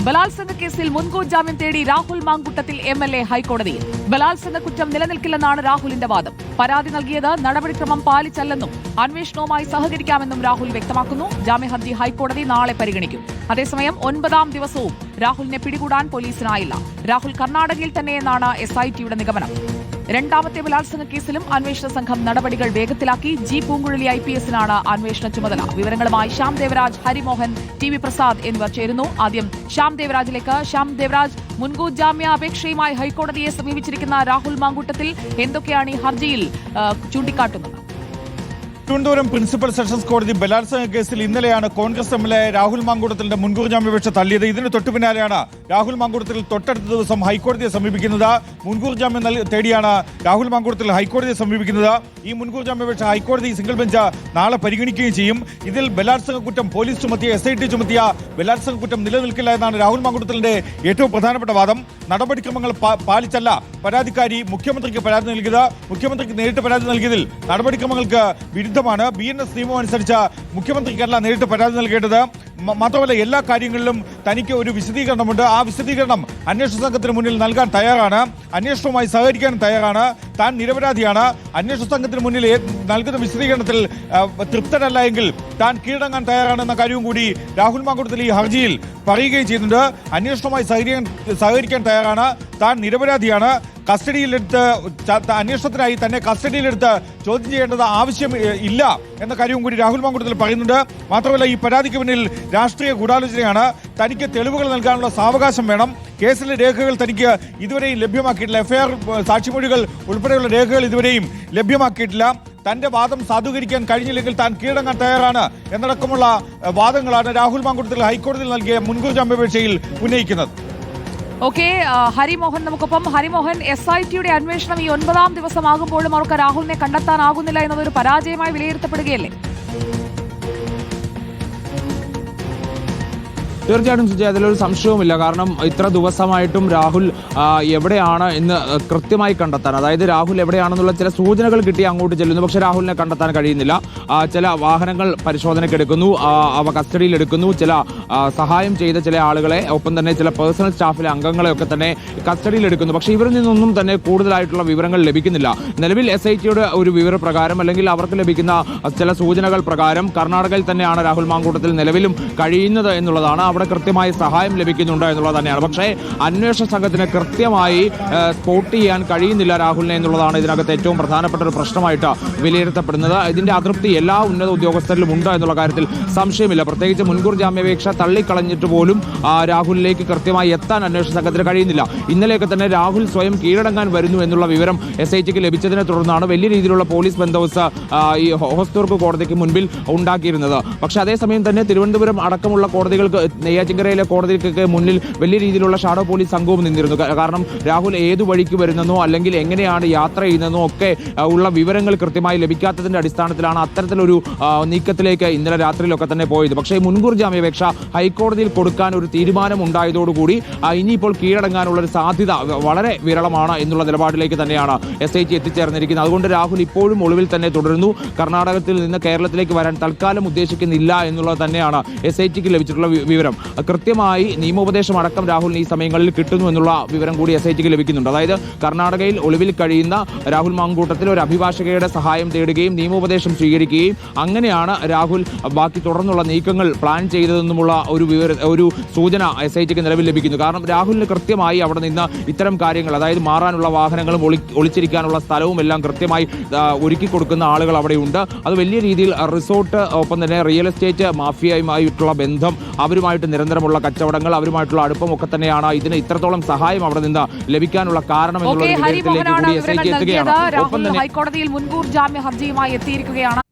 ബലാത്സംഗ കേസിൽ മുൻകൂർ ജാമ്യം തേടി Rahul Mamkootathil M L A ഹൈക്കോടതിയിൽ. ബലാത്സംഗ കുറ്റം നിലനിൽക്കില്ലെന്നാണ് രാഹുലിന്റെ വാദം. പരാതി നൽകിയത് നടപടിക്രമം പാലിച്ചല്ലെന്നും അന്വേഷണവുമായി സഹകരിക്കാമെന്നും രാഹുൽ വ്യക്തമാക്കുന്നു. ജാമ്യഹർജി ഹൈക്കോടതി നാളെ പരിഗണിക്കും. അതേസമയം ഒൻപതാം ദിവസവും രാഹുലിനെ പിടികൂടാൻ പോലീസിനായില്ല. രാഹുൽ കർണാടകയിൽ തന്നെയെന്നാണ് എസ് ഐ ടിയുടെ നിഗമനം. രണ്ടാമത്തെ ബലാത്സംഗ കേസിലും അന്വേഷണ സംഘം നടപടികൾ വേഗത്തിലാക്കി. ജി പൂങ്കുഴലി ഐ പി എസിനാണ് അന്വേഷണ ചുമതല. വിവരങ്ങളുമായി ശ്യാം ദേവരാജ് ഹരിമോഹൻ ടി വി പ്രസാദ് എന്നിവർ ചേരുന്നു. ആദ്യം ശ്യാം ദേവരാജിലേക്ക്. ശ്യാം ദേവരാജ് മുൻകൂർ ജാമ്യാപേക്ഷയുമായി ഹൈക്കോടതിയെ സമീപിച്ചിരിക്കുന്ന രാഹുൽ മാങ്കൂട്ടത്തിൽ എന്തൊക്കെയാണ് ഈ ഹർജിയിൽ ചൂണ്ടിക്കാട്ടുന്നത്? തിരുവനന്തപുരം പ്രിൻസിപ്പൽ സെഷൻസ് കോടതി ബലാത്സംഗ കേസിൽ ഇന്നലെയാണ് Congress M L A Rahul മാങ്കൂടത്തിന്റെ മുൻകൂർ ജാമ്യാപേക്ഷ തള്ളിയത്. ഇതിന് തൊട്ടു പിന്നാലെയാണ് രാഹുൽ മാങ്കൂടത്തിൽ തൊട്ടടുത്ത ദിവസം ഹൈക്കോടതിയെ സമീപിക്കുന്നത്. മുൻകൂർ ജാമ്യം തേടിയാണ് രാഹുൽ മാങ്കൂടത്തിൽ ഹൈക്കോടതിയെ സമീപിക്കുന്നത്. ഈ മുൻകൂർ ജാമ്യാപേക്ഷ ഹൈക്കോടതി സിംഗിൾ ബെഞ്ച് നാളെ പരിഗണിക്കുകയും ചെയ്യും. ഇതിൽ ബലാത്സംഗ കുറ്റം പോലീസ് ചുമത്തിയ എസ് ഐ ടി ചുമത്തിയ ബലാത്സംഗ കുറ്റം നിലനിൽക്കില്ല എന്നാണ് രാഹുൽ മാങ്കൂടത്തിന്റെ ഏറ്റവും പ്രധാനപ്പെട്ട വാദം. നടപടിക്രമങ്ങൾ പാലിച്ചല്ല. പരാതിക്കാരി മുഖ്യമന്ത്രിക്ക് പരാതി നൽകിയത്. മുഖ്യമന്ത്രിക്ക് നേരിട്ട് പരാതി നൽകിയതിൽ നടപടിക്രമങ്ങൾക്ക് വിരുദ്ധമാണ്. ബി എൻ എസ് നിയമം അനുസരിച്ച് മുഖ്യമന്ത്രിക്കല്ല നേരിട്ട് പരാതി നൽകേണ്ടത്. മാത്രമല്ല എല്ലാ കാര്യങ്ങളിലും തനിക്ക് ഒരു വിശദീകരണമുണ്ട്. ആ വിശദീകരണം അന്വേഷണ സംഘത്തിന് മുന്നിൽ നൽകാൻ തയ്യാറാണ്. അന്വേഷണവുമായി സഹകരിക്കാൻ തയ്യാറാണ്. താൻ നിരപരാധിയാണ്. അന്വേഷണ സംഘത്തിന് മുന്നിൽ നൽകുന്ന വിശദീകരണത്തിൽ തൃപ്തനല്ല എങ്കിൽ താൻ കീഴടങ്ങാൻ തയ്യാറാണെന്ന കാര്യവും കൂടി രാഹുൽ മാങ്കുടത്തിൽ ഈ ഹർജിയിൽ പറയുകയും ചെയ്യുന്നുണ്ട്. അന്വേഷണവുമായി സഹകരിക്കാൻ തയ്യാറാണ്. താൻ നിരപരാധിയാണ്. കസ്റ്റഡിയിലെടുത്ത് അന്വേഷണത്തിനായി തന്നെ കസ്റ്റഡിയിലെടുത്ത് ചോദ്യം ചെയ്യേണ്ടത് ആവശ്യം ഇല്ല എന്ന കാര്യവും കൂടി രാഹുൽ മാങ്കുടത്തിൽ പറയുന്നുണ്ട്. മാത്രമല്ല ഈ പരാതിക്ക് പിന്നിൽ രാഷ്ട്രീയ ഗൂഢാലോചനയാണ്. തനിക്ക് തെളിവുകൾ നൽകാനുള്ള സാവകാശം വേണം. കേസിലെ രേഖകൾ തനിക്ക് ഇതുവരെയും ലഭ്യമാക്കിയിട്ടില്ല. എഫ്ഐആർ സാക്ഷിമൊഴികൾ ഉൾപ്പെടെയുള്ള രേഖകൾ ഇതുവരെയും ലഭ്യമാക്കിയിട്ടില്ല. തന്റെ വാദം സാധൂകരിക്കാൻ കഴിഞ്ഞില്ലെങ്കിൽ താൻ കീഴടങ്ങാൻ തയ്യാറാണ് എന്നടക്കമുള്ള വാദങ്ങളാണ് രാഹുൽ മാങ്കുട്ടത്തിൽ ഹൈക്കോടതിയിൽ നൽകിയ മുൻകൂർ ജാമ്യാപേക്ഷയിൽ ഉന്നയിക്കുന്നത്. ഓക്കെ ഹരിമോഹൻ നമുക്കൊപ്പം. ഹരിമോഹൻ എസ് ഐ ടിയുടെ അന്വേഷണം ഈ ഒൻപതാം ദിവസമാകുമ്പോഴും അവർക്ക് രാഹുലിനെ കണ്ടെത്താനാകുന്നില്ല എന്നതൊരു പരാജയമായി വിലയിരുത്തപ്പെടുകയല്ലേ? തീർച്ചയായിട്ടും സുജയ് അതിലൊരു സംശയവുമില്ല. കാരണം ഇത്ര ദിവസമായിട്ടും രാഹുൽ എവിടെയാണ് എന്ന് കൃത്യമായി കണ്ടെത്താൻ അതായത് രാഹുൽ എവിടെയാണെന്നുള്ള ചില സൂചനകൾ കിട്ടി അങ്ങോട്ട് ചെല്ലുന്നു. പക്ഷേ രാഹുലിനെ കണ്ടെത്താൻ കഴിയുന്നില്ല. ചില വാഹനങ്ങൾ പരിശോധനയ്ക്ക് എടുക്കുന്നു അവ കസ്റ്റഡിയിൽ എടുക്കുന്നു. ചില സഹായം ചെയ്ത ചില ആളുകളെ ഒപ്പം തന്നെ ചില പേഴ്സണൽ സ്റ്റാഫിലെ അംഗങ്ങളെയൊക്കെ തന്നെ കസ്റ്റഡിയിൽ എടുക്കുന്നു. പക്ഷേ ഇവരിൽ നിന്നൊന്നും തന്നെ കൂടുതലായിട്ടുള്ള വിവരങ്ങൾ ലഭിക്കുന്നില്ല. നിലവിൽ എസ് ഐ ടിയുടെ ഒരു വിവരപ്രകാരം അല്ലെങ്കിൽ അവർക്ക് ലഭിക്കുന്ന ചില സൂചനകൾ പ്രകാരം കർണാടകയിൽ തന്നെയാണ് രാഹുൽ മാങ്കൂട്ടത്തിൽ നിലവിലും കഴിയുന്നത് എന്നുള്ളതാണ് അവിടെ കൃത്യമായി സഹായം ലഭിക്കുന്നുണ്ട് എന്നുള്ളത് തന്നെയാണ്. പക്ഷേ അന്വേഷണ സംഘത്തിന് കൃത്യമായി സ്പോട്ട് ചെയ്യാൻ കഴിയുന്നില്ല രാഹുലിനെ എന്നുള്ളതാണ് ഇതിനകത്ത് ഏറ്റവും പ്രധാനപ്പെട്ട ഒരു പ്രശ്നമായിട്ട് വിലയിരുത്തപ്പെടുന്നത്. ഇതിന്റെ അതൃപ്തി എല്ലാ ഉന്നത ഉദ്യോഗസ്ഥരിലും ഉണ്ട് എന്നുള്ള കാര്യത്തിൽ സംശയമില്ല. പ്രത്യേകിച്ച് മുൻകൂർ ജാമ്യാപേക്ഷ തള്ളിക്കളഞ്ഞിട്ട് പോലും രാഹുലിലേക്ക് കൃത്യമായി എത്താൻ അന്വേഷണ സംഘത്തിന് കഴിയുന്നില്ല. ഇന്നലെയൊക്കെ തന്നെ രാഹുൽ സ്വയം കീഴടങ്ങാൻ വരുന്നു എന്നുള്ള വിവരം എസ് ഐ ടിക്ക് ലഭിച്ചതിനെ തുടർന്നാണ് വലിയ രീതിയിലുള്ള പോലീസ് ബന്ദോബസ്ത് ഈ ഹോസ്തൂർക്ക് കോടതിക്ക് മുൻപിൽ ഉണ്ടാക്കിയിരുന്നത്. പക്ഷേ അതേസമയം തന്നെ തിരുവനന്തപുരം അടക്കമുള്ള കോടതികൾക്ക് നെയ്യാറ്റിങ്കരയിലെ കോടതിക്കൊക്കെ മുന്നിൽ വലിയ രീതിയിലുള്ള ഷാഡോ പോലീസ് സംഘവും നിന്നിരുന്നു. കാരണം രാഹുൽ ഏതു വഴിക്ക് വരുന്നെന്നോ അല്ലെങ്കിൽ എങ്ങനെയാണ് യാത്ര ചെയ്യുന്നതെന്നോ ഒക്കെ ഉള്ള വിവരങ്ങൾ കൃത്യമായി ലഭിക്കാത്തതിന്റെ അടിസ്ഥാനത്തിലാണ് അത്തരത്തിലൊരു നീക്കത്തിലേക്ക് ഇന്നലെ രാത്രിയിലൊക്കെ തന്നെ പോയത്. പക്ഷേ മുൻകൂർ ജാമ്യാപേക്ഷ ഹൈക്കോടതിയിൽ കൊടുക്കാൻ ഒരു തീരുമാനം ഉണ്ടായതോടുകൂടി ഇനിയിപ്പോൾ കീഴടങ്ങാനുള്ള ഒരു സാധ്യത വളരെ വിരളമാണ് എന്നുള്ള നിലപാടിലേക്ക് തന്നെയാണ് എസ് ഐ ടി എത്തിച്ചേർന്നിരിക്കുന്നത്. അതുകൊണ്ട് രാഹുൽ ഇപ്പോഴും ഒളിവിൽ തന്നെ തുടരുന്നു. കർണാടകത്തിൽ നിന്ന് കേരളത്തിലേക്ക് വരാൻ തൽക്കാലം ഉദ്ദേശിക്കുന്നില്ല എന്നുള്ളത് തന്നെയാണ് എസ് ഐ ടിക്ക് ലഭിച്ചിട്ടുള്ള വി- വിവരം കൃത്യമായി നിയമോപദേശം അടക്കം രാഹുലിന് ഈ സമയങ്ങളിൽ കിട്ടുന്നു എന്നുള്ള വിവരം കൂടി എസ് ഐ ടിക്ക് ലഭിക്കുന്നുണ്ട്. അതായത് കർണാടകയിൽ ഒളിവിൽ കഴിയുന്ന രാഹുൽ മാങ്കൂട്ടത്തിൽ ഒരു അഭിഭാഷകയുടെ സഹായം തേടുകയും നിയമോപദേശം സ്വീകരിക്കുകയും അങ്ങനെയാണ് രാഹുൽ ബാക്കി തുടർന്നുള്ള നീക്കങ്ങൾ പ്ലാൻ ചെയ്തതെന്നുമുള്ള ഒരു വിവര ഒരു സൂചന എസ് ഐ ടിക്ക് നിലവിൽ ലഭിക്കുന്നു. കാരണം രാഹുലിന് കൃത്യമായി അവിടെ നിന്ന് ഇത്തരം കാര്യങ്ങൾ അതായത് മാറാനുള്ള വാഹനങ്ങളും ഒളി ഒളിച്ചിരിക്കാനുള്ള സ്ഥലവും എല്ലാം കൃത്യമായി ഒരുക്കി കൊടുക്കുന്ന ആളുകൾ അവിടെയുണ്ട്. അത് വലിയ രീതിയിൽ റിസോർട്ട് ഒപ്പം തന്നെ റിയൽ എസ്റ്റേറ്റ് മാഫിയയുമായിട്ടുള്ള ബന്ധം അവരുമായിട്ട് നിരന്തരമുള്ള കച്ചവടങ്ങൾ അവരുമായിട്ടുള്ള അടുപ്പം ഒക്കെ തന്നെയാണ് ഇതിന് ഇത്രത്തോളം സഹായം അവിടെ നിന്ന് ലഭിക്കാനുള്ള കാരണം എന്നുള്ള ഹൈക്കോടതിയിൽ മുൻകൂർ ജാമ്യ ഹർജിയുമായി എത്തിയിരിക്കുകയാണ്.